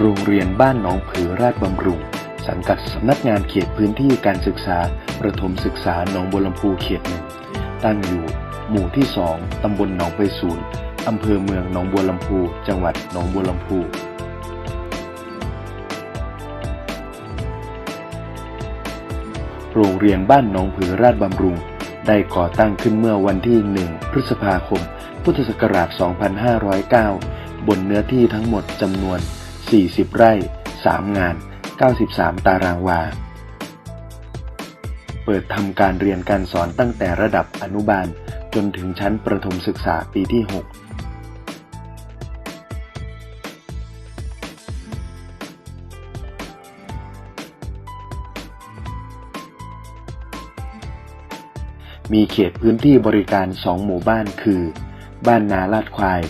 โรงเรียนบ้านหนองผือราชบำรุง สังกัดสำนักงานเขตพื้นที่การศึกษา ประถมศึกษาหนองบัวลำพูเขตหนึ่งตั้งอยู่ หมู่ที่2ตำบลหนองไปศูนย์อำเภอเมืองหนองบัวลำพู จังหวัดหนองบัวลำพูโรงเรียนบ้านหนองผือราชบำรุง ได้ก่อตั้งขึ้นเมื่อวันที่ 1 พฤษภาคม พุทธศักราช 2509 บนเนื้อที่ทั้งหมดจำนวน 40 ไร่ 3 งาน 93 ตารางวา เปิดทำการเรียนการสอนตั้งแต่ระดับอนุบาลจนถึงชั้นประถมศึกษาปีที่ 6มีเขตพื้นที่บริการ2หมู่บ้านคือ บ้านนาลาดควาย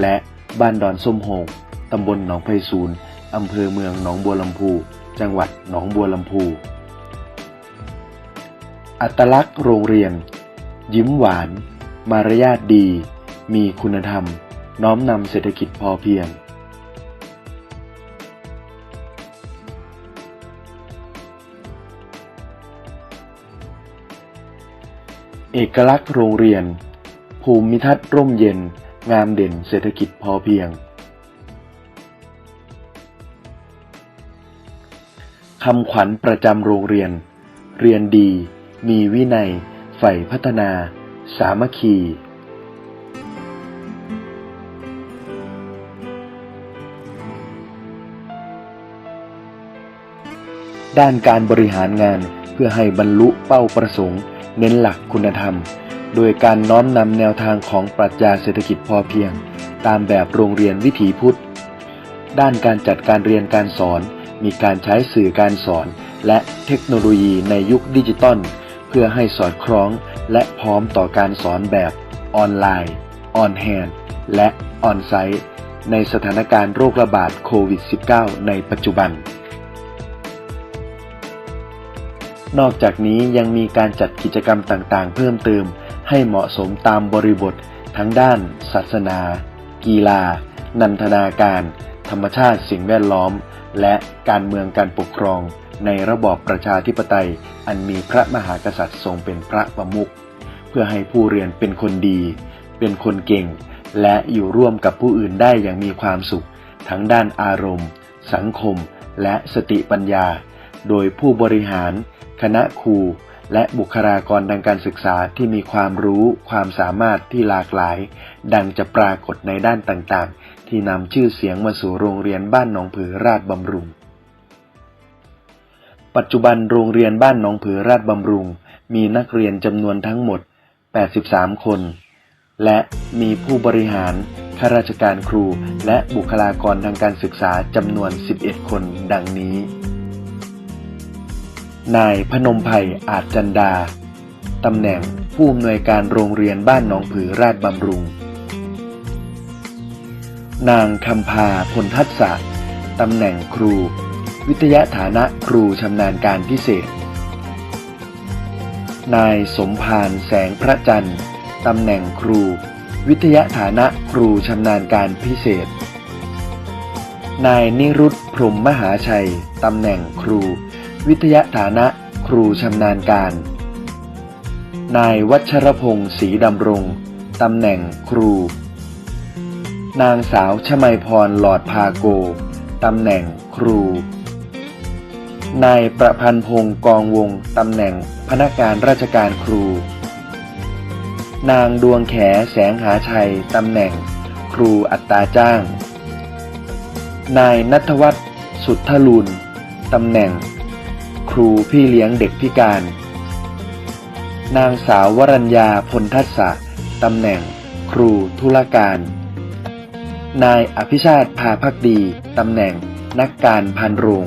และบ้านดอนส้มโหง ตำบลหนองไผ่ศูนย์อำเภอเมืองหนองบัวลำพู จังหวัดหนองบัวลำพู อัตลักษณ์โรงเรียน ยิ้มหวาน มารยาทดี มีคุณธรรม น้อมนำเศรษฐกิจพอเพียง เอกลักษณ์โรงเรียน ภูมิทัศน์ร่มเย็น งามเด่นเศรษฐกิจพอเพียง คำขวัญประจำโรงเรียน เรียนดี มีวินัย ใฝ่พัฒนา สามัคคี ด้านการบริหารงานเพื่อให้บรรลุเป้าประสงค์ เน้นหลักคุณธรรม โดยการน้อมนำแนวทางของปรัชญาเศรษฐกิจพอเพียง ตามแบบโรงเรียนวิถีพุทธ ด้านการจัดการเรียนการสอน มีการใช้สื่อการสอน และเทคโนโลยีในยุคดิจิตอลเพื่อให้สอดคล้อง และพร้อมต่อการสอนแบบออนไลน์ ออนแฮนและออนไซต์ ในสถานการณ์โรคระบาดโควิด -19 ในปัจจุบัน นอกจากนี้ยังมีการจัดกิจกรรมต่างๆ เพิ่มเติม ให้เหมาะสมตามบริบท ทั้งด้าน ศาสนา กีฬา นันทนาการ ธรรมชาติสิ่งแวดล้อม และการเมืองการปกครองในระบอบประชาธิปไตย อันมีพระมหากษัตริย์ทรงเป็นพระประมุขเพื่อให้ผู้เรียนเป็นคนดี เป็นคนเก่ง และอยู่ร่วมกับผู้อื่นได้อย่างมีความสุข ทั้งด้านอารมณ์ สังคม และสติปัญญา โดยผู้บริหาร คณะครูและบุคลากรทางการศึกษาที่มีความรู้ความสามารถที่หลากหลาย ดังจะปรากฏในด้านต่างๆ ที่นำชื่อเสียงมาสู่โรงเรียนบ้านหนองผือราชบำรุง ปัจจุบันโรงเรียนบ้านหนองผือราชบำรุง มีนักเรียนจำนวนทั้งหมด 83 คน และมีผู้บริหารข้าราชการครูและบุคลากรทางการศึกษาจำนวน 11 คนดังนี้ นายพนมไพรอาจจันดา ตำแหน่งผู้อำนวยการโรงเรียนบ้านหนองผือราชบำรุง นางคำพาพลทัศษะตำแหน่งครู วิทยาฐานะครูชำนาญการพิเศษ นายสมพานแสงพระจันทร์ตำแหน่งครู วิทยาฐานะครูชำนาญการพิเศษ นายนิรุตพรมมหาชัยตำแหน่งครู วิทยาฐานะครูชำนาญการ นายวัชรพงศ์ศรีดำรงตำแหน่งครู นางสาวชมัยพรหลอดพาโก ตำแหน่งครู นายประพันธ์พงศ์กองวง ตำแหน่งพนักงานราชการครู นางดวงแขแสงหาชัย ตำแหน่ง ครูอัตราจ้าง นายนัทวัฒน์สุทธลุนตำแหน่ง ครูพี่เลี้ยงเด็กพิการ นางสาววรัญญาพลทัศะตำแหน่ง ครูธุรการ นายอภิชาติพาพักดี ตำแหน่ง นักการพันโรง